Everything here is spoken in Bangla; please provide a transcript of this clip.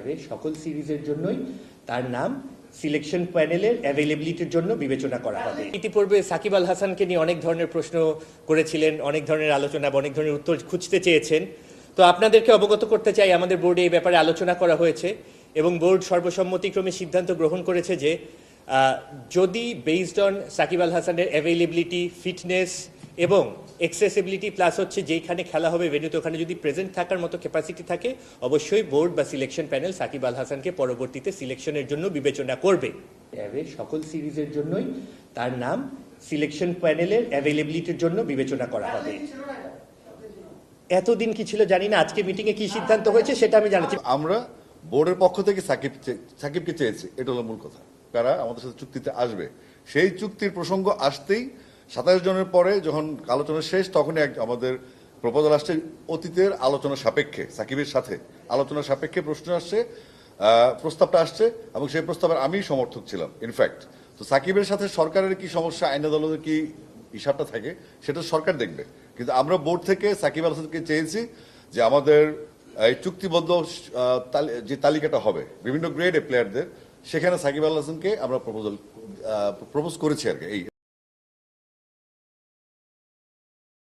অ্যাওয়ে সকল সিরিজের জন্যই। তার নাম সিলেকশন প্যানেলের অ্যাভেলেবিলিটির জন্য বিবেচনা করা হবে। ইতিপূর্বে সাকিব আল হাসানকে নিয়ে অনেক ধরনের প্রশ্ন করেছিলেন, অনেক ধরনের আলোচনা বা অনেক ধরনের উত্তর খুঁজতে চেয়েছেন। তো আপনাদেরকে অবগত করতে চাই, আমাদের বোর্ডে এই ব্যাপারে আলোচনা করা হয়েছে এবং বোর্ড সর্বসম্মতিক্রমে সিদ্ধান্ত গ্রহণ করেছে যে যদি বেসড অন সাকিব আল হাসানের অ্যাভেলেবিলিটি ফিটনেস এবং এক্সেসিবিলিটি প্লাস হচ্ছে যেইখানে খেলা হবে ভেন্যুতে ওখানে যদি প্রেজেন্ট থাকার মতো ক্যাপাসিটি থাকে অবশ্যই বোর্ড বা সিলেকশন প্যানেল সাকিব আল হাসানকে পরবর্তীতে সিলেকশনের জন্য বিবেচনা করবে। সকল সিরিজের জন্যই তার নাম সিলেকশন প্যানেলের অ্যাভেলেবিলিটির জন্য বিবেচনা করা হবে। এতদিন কি ছিল জানি না আজকে মিটিংয়ে কি সিদ্ধান্ত হয়েছে সেটা আমি জানাচ্ছি আমরা বোর্ডের পক্ষ থেকে সাকিব সাকিবকে চেয়েছি এটা হলো মূল কথা। কারা আমাদের সাথে চুক্তিতে আসবে। সেই চুক্তির প্রসঙ্গ আসতেই সাতাশ জনের পরে যখন আলোচনা শেষ, তখনই এক- আমাদের প্রপোজাল আসছে অতীতের আলোচনা সাপেক্ষে, সাকিবের সাথে। আলোচনা সাপেক্ষে প্রশ্ন আসছে প্রস্তাবটা আসছে এবং সেই প্রস্তাবের আমি সমর্থক ছিলাম ইনফ্যাক্ট তো সাকিবের সাথে সরকারের কি সমস্যা, আইন আদালতের কি হিসাবটা থাকে, সেটা সরকার দেখবে। কিন্তু আমরা বোর্ড থেকে সাকিব আল হাসানকে চেয়েছি যে আমাদের এই চুক্তিবদ্ধ যে তালিকাটা হবে, বিভিন্ন গ্রেডে প্লেয়ারদের সেখানে সাকিব আল হাসানকে আমরা প্রপোজাল প্রপোজ করেছি আর কি, এই